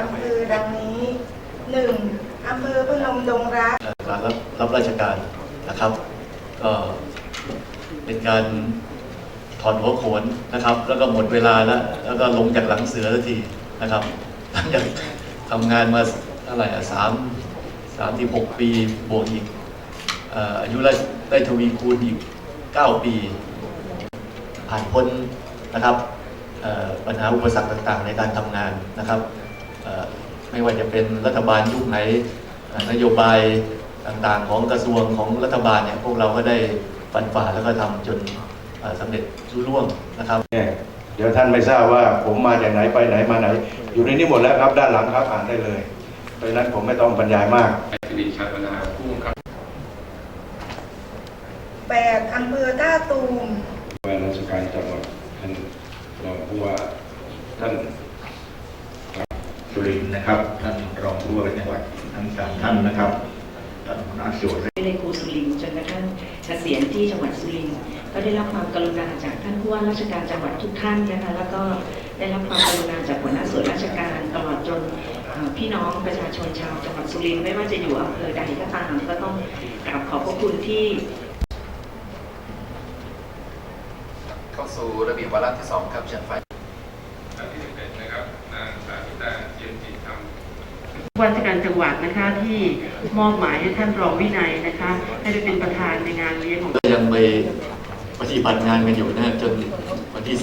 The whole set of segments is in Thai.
อำเภอดังนี้หนึ่งอำเภอพนมดงรักการรับรับราชการนะครับ ก็เป็นการถอนหัวโขนนะครับ แล้วก็หมดเวลาแล้ว แล้วก็ลงจากหลังเสือสักทีนะครับหลังจากทำงานมาเท่าไหร่อะสามสามสิบหกปีบวกอีกอายุได้ทวีคูณอีกเก้าปี ผ่านพ้นนะครับปัญหาอุปสรรคต่างๆ ในการทำงานนะครับ ไม่ว่าจะเป็นรัฐบาลยุคไหนเอ่อนโยบายต่างๆ ของกระทรวงของรัฐบาลเนี่ยพวกเราก็ได้ฟันฝ่าแล้วก็ทำจนเอ่อสำเร็จรุ่ร่วงนะครับเนี่ยเดี๋ยวท่านไม่ทราบว่าผมมาจากไหนไปไหนมาไหน อยู่ในนี้หมดแล้วครับด้านหลังครับอ่านได้เลยเพราะฉะนั้นผมไม่ต้องบรรยายมากสิริชัยบรรณาผู้กำกับแปดอำเภอท่าตูม ว่าราชการจังหวัดท่านรองผู้ว่าท่าน สุ รินทร์นะครับ ท่านรองผู้ว่าราชการจังหวัดทั้งสามท่านนะครับท่านหัวหน้าส่วนในครูสุรินทร์จนกระทั่งเกษียณที่จังหวัดสุรินทร์ก็ได้รับความกรุณาจากท่านผู้ว่าราชการจังหวัดทุกท่านนะคะแล้วก็ได้รับความกรุณาจากหัวหน้าส่วนราชการตลอดจนเอ่อพี่น้องประชาชนชาวจังหวัดสุรินทร์ไม่ว่าจะอยู่อำเภอใดก็ตามก็ต้องกราบขอบพระคุณที่ เข้าสู่ระเบียบวาระที่สองครับเชิญไฟ ท่านที่เป็นนะครับนางสาธิตาเจียมจิตธรรม ว่าราชการจังหวัดนะคะที่มอบหมายให้ท่านรองวินัยนะคะให้ได้เป็นประธานในงานเลี้ยงของยังไปปฏิบัติงานกันอยู่นะจนวันที่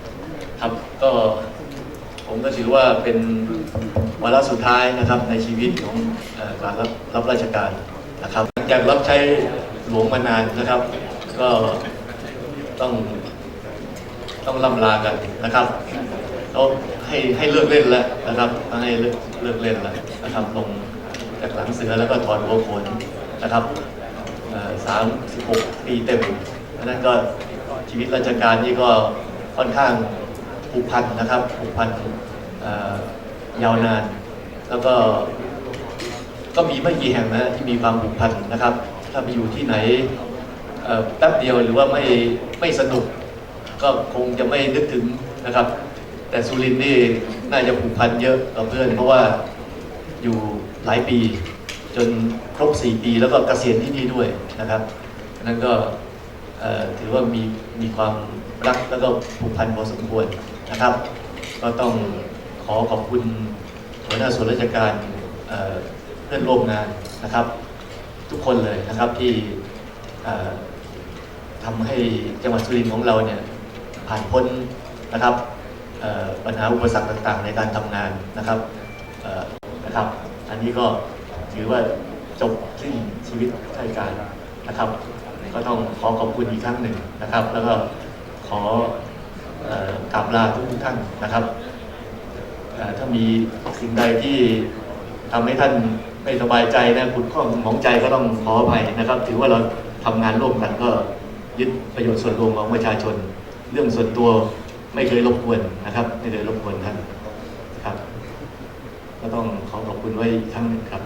30 ครับ ก็ผมก็ถือว่าเป็นวาระสุดท้ายนะครับในชีวิตของการรับรับราชการนะครับจากรับใช้หลวงมานานนะครับ ก็ต้องต้องล่ำลากันนะครับเขาให้ให้เลิกเล่นแล้วนะครับต้องให้เลิก เลิกเล่นแล้วนะครับลงจากหลังเสือแล้วก็ถอนหัวโขนนะครับสามสิบหกปีเต็มเพราะนั้นก็ชีวิตราชการนี่ก็ค่อนข้างผูกพันนะครับผูกพันยาวนาน แล้วก็ก็มีไม่กี่แห่งนะที่มีความผูกพันนะครับ ถ้าไปอยู่ที่ไหนแป๊บเดียวหรือว่าไม่ไม่สนุกก็คงจะไม่นึกถึงนะครับ แต่สุรินทร์นี่ น่าจะผูกพันเยอะกับเพื่อน เพราะว่าอยู่หลายปี จนครบ 4 ปีแล้วก็เกษียณที่นี่ด้วยนะครับนั่นก็ถือว่ามีมีความรักแล้วก็ผูกพันพอสมควรนะครับ ก็ต้องขอขอบคุณหัวหน้าส่วนราชการเเพื่อนร่วมงานนะครับ ทุกคนเลยนะครับที่ทำให้จังหวัดสุรินทร์ของเราเนี่ยผ่านพ้นนะครับ ปัญหาอุปสรรคต่างๆ ในการทำงานนะครับนะครับ อันนี้ก็ถือว่าจบสิ้นชีวิตราชการนะครับ ก็ต้องขอขอบคุณอีกครั้งหนึ่งนะครับ แล้วก็ขอเอ่อกราบลาทุกท่านนะครับ ถ้ามีสิ่งใดที่ทำให้ท่านไม่สบายใจนะขุดข้องหมองใจก็ต้องขออภัยนะครับ ถือว่าเราทำงานร่วมกันก็ยึดประโยชน์ส่วนรวมของประชาชน เรื่องส่วนตัว ไม่เคยรบกวนนะครับ ไม่เคยรบกวนท่านนะครับ ก็ต้องขอขอบคุณไว้อีกครั้งหนึ่งครับ